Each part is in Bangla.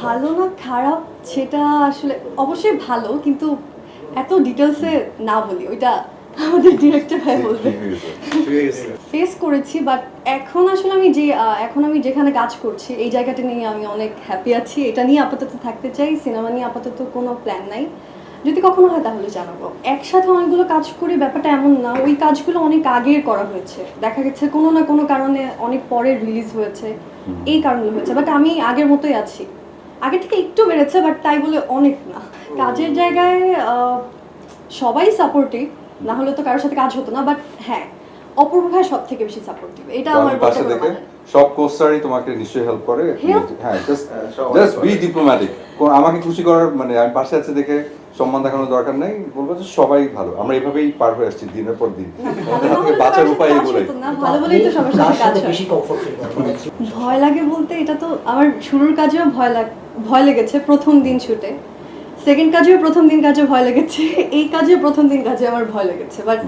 ভালো না খারাপ সেটা আসলে অবশ্যই ভালো কিন্তু এত ডিটেলসে না বলি ওইটা আমাদের ডিরেক্টর ভাই বলবে। ফেস করেছি বাট এখন আসলে আমি যে এখন আমি যেখানে কাজ করছি এই জায়গাটা নিয়ে আমি অনেক হ্যাপি আছি। এটা নিয়ে আপাতত থাকতে চাই সিনেমা নিয়ে আপাতত কোনো প্ল্যান নাই। যদি কখনো হয় তাহলে জানাব। একসাথে অনেকগুলো কাজ করি ব্যাপারটা এমন না। ওই কাজগুলো অনেক আগের করা হয়েছে। দেখা গেছে কোনো না কোনো কারণে অনেক পরে রিলিজ হয়েছে। এই কারণে হয়েছে বাট আমি আগের মতোই আছি। আগে থেকে একটু বেড়েছে বাট তাই বলে অনেক না। কাজের জায়গায় আহ, সবাই সাপোর্টিভ না হলে তো কারোর সাথে কাজ হতো না বাট হ্যাঁ অপূর্ব ভাই সব থেকে বেশি সাপোর্টিভ এটা আমার পাশে থেকে সব কোস্টারই তোমাকে নিশ্চয়ই হেল্প করে। হ্যাঁ জাস্ট হ্যাঁ, জাস্ট বি ডিপ্লোম্যাটিক আমাকে খুশি করার মানে আমি পাশে আছে দেখে সম্মান দেখানোর দরকার নেই বলব যে সবাই ভালো। আমরা এভাবেই পার হয়ে আসছি দিনের পর দিন। থেকে বাঁচার উপায় না, ভালো বলেই তো সবার সাথে কাজ হয়। মানে ভয় লাগে বলতে এটা তো আমার শুরুর কাজেও ভয় লাগ ভয় লেগেছে প্রথম দিন শুটে। সেকেন্ড কাজেও প্রথম দিন কাজে ভয় লেগেছে এই কাজেও প্রথম দিন কাজে আমার ভয় লেগেছে। বাট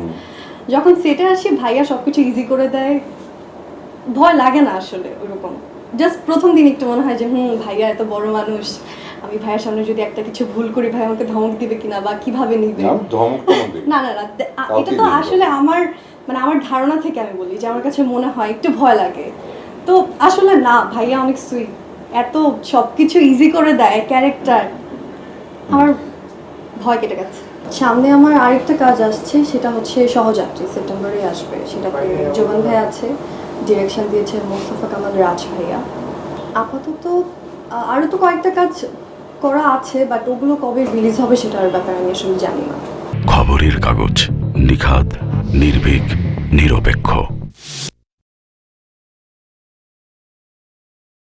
যখন সেটে আসি ভাইয়া সব কিছু ইজি করে দেয়। ভয় লাগে না আসলে ওরকম। জাস্ট প্রথম দিন একটু মনে হয় যে হুম ভাইয়া এত বড় মানুষ। আমি ভাইয়ের সামনে যদি একটা কিছু ভুল করি ভাই আমাকে ধমক দিবে কিনা বা কীভাবে নিবে? না। না না এটা তো আসলে আমার মানে আমার ধারণা থেকে আমি বলি যে আমার কাছে মনে হয় একটু ভয় লাগে। তো আসলে না ভাইয়া অনেক সুইট এত সব কিছু ইজি করে দেয় ক্যারেক্টার আমার ভয় কেটে গেছে। সামনে আমার আরেকটা কাজ আসছে সেটা হচ্ছে সহযাত্রী সেপ্টেম্বরে আসবে। সেটা জোবান ভাই আছে ডিরেকশন দিয়েছে মোস্তফা কামাল রাজ ভাইয়া। আপাতত আরও তো কয়েকটা কাজ করা আছে বাট ওগুলো কবে রিলিজ হবে সেটার ব্যাপারে আমি আসলে জানি না। খবরের কাগজ নিখাদ নির্ভীক নিরপেক্ষ।